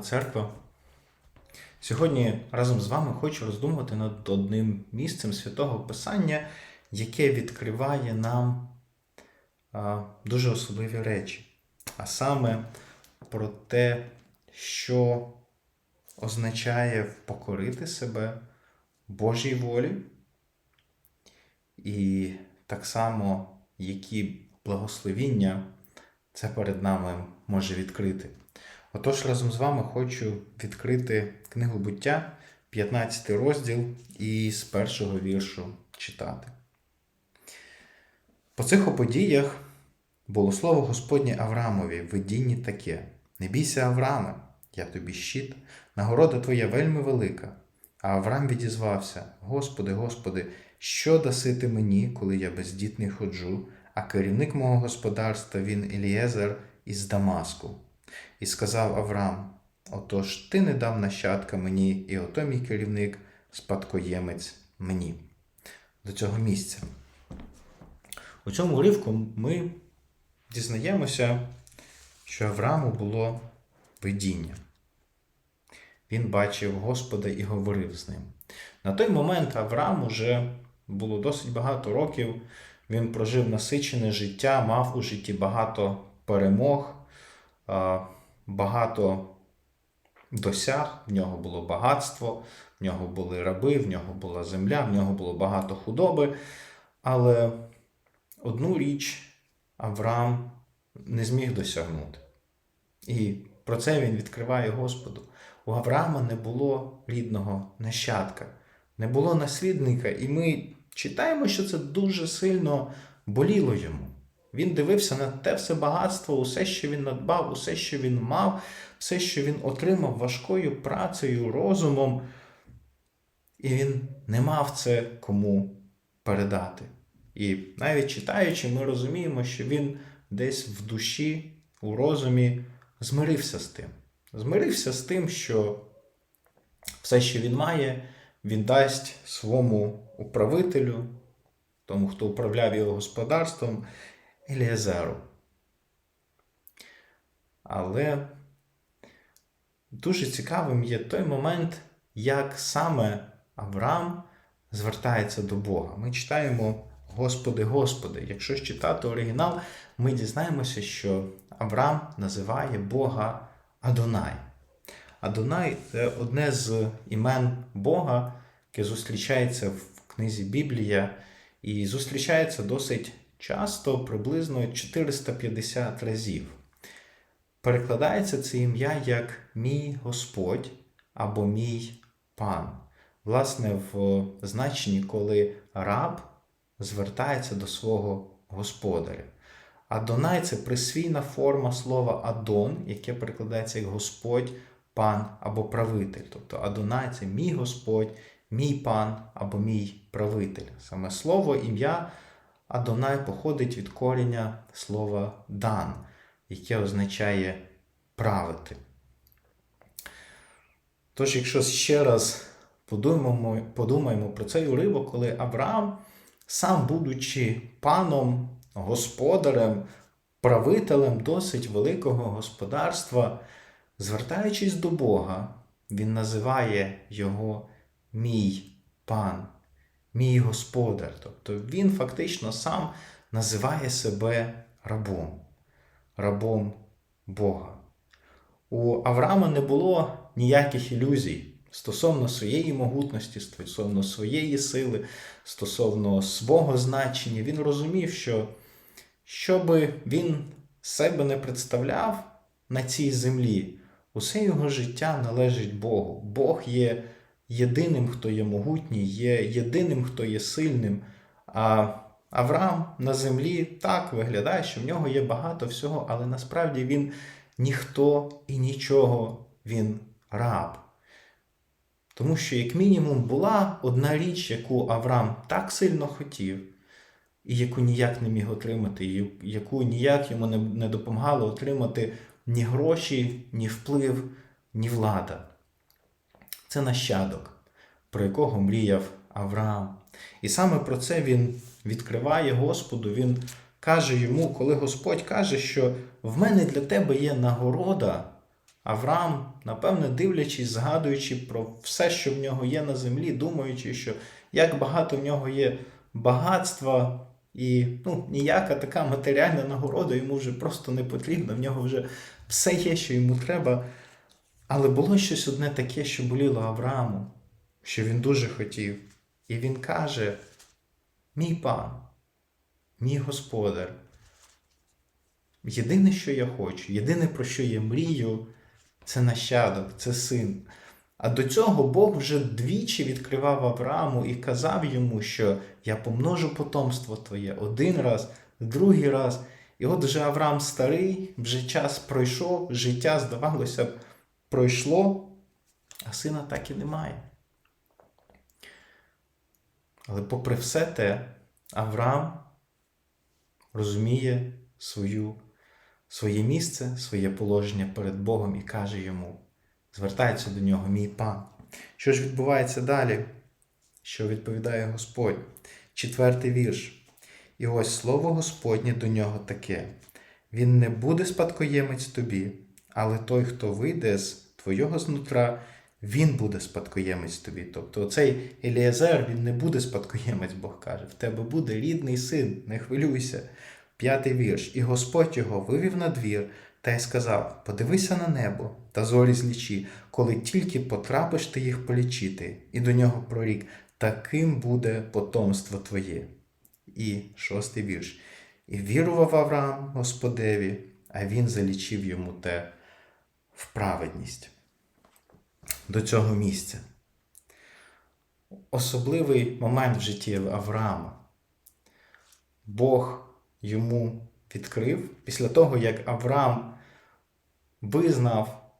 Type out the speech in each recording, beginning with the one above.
церква. Сьогодні разом з вами хочу роздумувати над одним місцем святого Писання, яке відкриває нам а, дуже особливі речі. А саме про те, що означає впокорити себе Божій волі, і так само, які благословіння це перед нами може відкрити. Отож, разом з вами хочу відкрити книгу буття, 15 розділ і з першого віршу читати. По цих подіях було слово Господнє Авраамові в видінні таке: Не бійся, Аврааме, я тобі щит, нагорода твоя вельми велика. А Авраам відізвався: Господи, Господи, що даси ти мені, коли я бездітний ходжу, а керівник мого господарства він Елієзер із Дамаску. І сказав Авраам: Отож ти не дав нащадка мені, і ото мій керівник, спадкоємець мені. До цього місця. У цьому уривку ми дізнаємося, що Аврааму було видіння. Він бачив Господа і говорив з ним. На той момент Авраам уже було досить багато років. Він прожив насичене життя, мав у житті багато перемог, багато досяг. В нього було багатство, в нього були раби, в нього була земля, в нього було багато худоби. Але одну річ Авраам не зміг досягнути. І про це він відкриває Господу. У Авраама не було рідного нащадка, не було наслідника, і ми читаємо, що це дуже сильно боліло йому. Він дивився на те все багатство, усе, що він надбав, усе, що він мав, все, що він отримав важкою працею, розумом, і він не мав це кому передати. І навіть читаючи, ми розуміємо, що він десь в душі, у розумі змирився з тим. Змирився з тим, що все, що він має, він дасть своєму управителю, тому, хто управляв його господарством, Еліазеру. Але дуже цікавим є той момент, як саме Авраам звертається до Бога. Ми читаємо Господи, Господи. Якщо читати оригінал, ми дізнаємося, що Авраам називає Бога Адонай. Адонай це одне з імен Бога, яке зустрічається в книзі Біблія, і зустрічається досить часто, приблизно 450 разів. Перекладається це ім'я як мій Господь або мій пан. Власне, в значенні, коли раб звертається до свого господаря. Адонай це присвійна форма слова Адон, яке перекладається як Господь, пан або правитель. Тобто Адонай це мій Господь, мій пан або мій правитель. Саме слово, ім'я Адонай походить від коріння слова дан, яке означає правити. Тож, якщо ще раз подумаємо, подумаємо про цей уривок, коли Авраам, сам будучи паном, господарем, правителем досить великого господарства, звертаючись до Бога, він називає його мій пан, мій господар. Тобто він фактично сам називає себе рабом, рабом Бога. У Авраама не було ніяких ілюзій стосовно своєї могутності, стосовно своєї сили, стосовно свого значення. Він розумів, що що би він себе не представляв на цій землі, усе його життя належить Богу. Бог є єдиним, хто є могутній, є єдиним, хто є сильним. А Авраам на землі так виглядає, що в нього є багато всього, але насправді він ніхто і нічого, він раб. Тому що, як мінімум, була одна річ, яку Авраам так сильно хотів, і яку ніяк не міг отримати, яку ніяк йому не допомагало отримати ні гроші, ні вплив, ні влада. Це нащадок, про якого мріяв Авраам. І саме про це він відкриває Господу. Він каже йому, коли Господь каже, що в мене для тебе є нагорода, Авраам, напевне, дивлячись, згадуючи про все, що в нього є на землі, думаючи, що як багато в нього є багатства, і ну, ніяка така матеріальна нагорода йому вже просто не потрібна, в нього вже все є, що йому треба. Але було щось одне таке, що боліло Аврааму, що він дуже хотів. І він каже: Мій пан, мій господар, єдине, що я хочу, єдине, про що я мрію, це нащадок, це син. А до цього Бог вже двічі відкривав Аврааму і казав йому, що я помножу потомство твоє один раз, другий раз. І от вже Авраам старий, вже час пройшов, життя, здавалося б, пройшло, а сина так і немає. Але попри все те, Авраам розуміє свою, своє місце, своє положення перед Богом і каже йому, звертається до нього, мій пан. Що ж відбувається далі? Що відповідає Господь? Четвертий вірш. І ось слово Господнє до нього таке: Він не буде спадкоємець тобі, але той, хто вийде з твого знутра, він буде спадкоємець тобі. Тобто цей Еліазер, він не буде спадкоємець, Бог каже. В тебе буде рідний син, не хвилюйся. П'ятий вірш. І Господь його вивів на двір та й сказав: Подивися на небо та зорі злічі, коли тільки потрапиш ти їх полічити, і до нього прорік, таким буде потомство твоє. І шостий вірш. І вірував Авраам Господеві, а він залічив йому те в праведність. До цього місця. Особливий момент в житті Авраама. Бог йому відкрив після того, як Авраам визнав,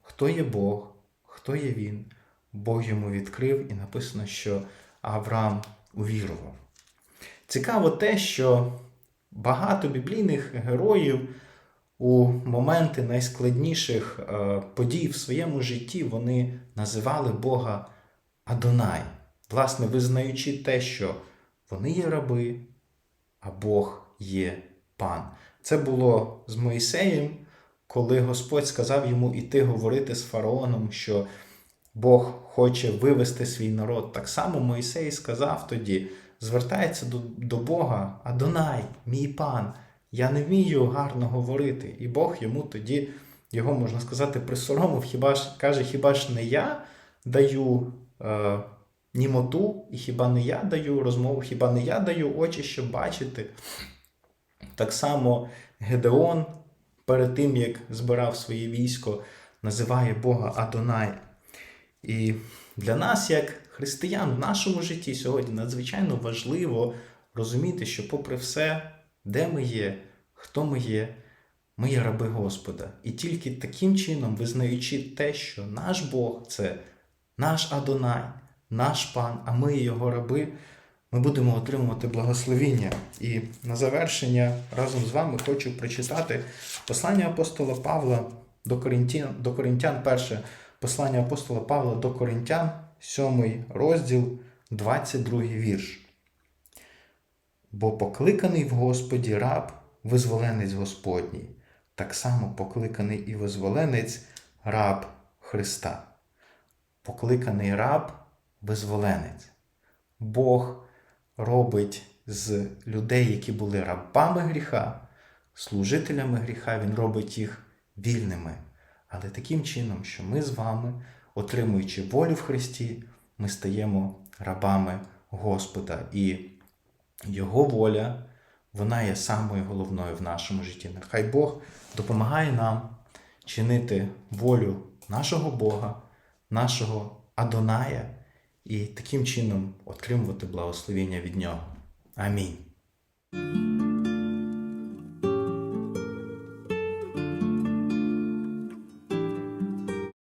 хто є Бог, хто є він. Бог йому відкрив і написано, що Авраам увірував. Цікаво те, що багато біблійних героїв у моменти найскладніших е, подій в своєму житті вони називали Бога Адонай, власне, визнаючи те, що вони є раби, а Бог є пан. Це було з Моїсеєм, коли Господь сказав йому іти говорити з фараоном, що Бог хоче вивести свій народ. Так само Моїсей сказав тоді, звертається до, до Бога, Адонай, мій пан. Я не вмію гарно говорити. І Бог йому тоді, його можна сказати, присоромив, хіба ж каже, хіба ж не я даю е, німоту, і хіба не я даю розмову, хіба не я даю очі, щоб бачити. Так само Гедеон перед тим, як збирав своє військо, називає Бога Адонай. І для нас, як християн, в нашому житті сьогодні надзвичайно важливо розуміти, що, попри все, де ми є, хто ми є, ми є раби Господа. І тільки таким чином, визнаючи те, що наш Бог це наш Адонай, наш пан, а ми його раби, ми будемо отримувати благословіння. І на завершення разом з вами хочу прочитати послання апостола Павла до Коринтян, до Коринтян, перше послання апостола Павла до Коринтян, 7 розділ, 22 вірш. Бо покликаний в Господі раб, визволенець Господній, так само покликаний і визволенець раб Христа. Покликаний раб, визволенець. Бог робить з людей, які були рабами гріха, служителями гріха, Він робить їх вільними. Але таким чином, що ми з вами, отримуючи волю в Христі, ми стаємо рабами Господа. І Його воля, вона є самою головною в нашому житті. Нехай Бог допомагає нам чинити волю нашого Бога, нашого Адоная, і таким чином отримувати благословення від Нього. Амінь.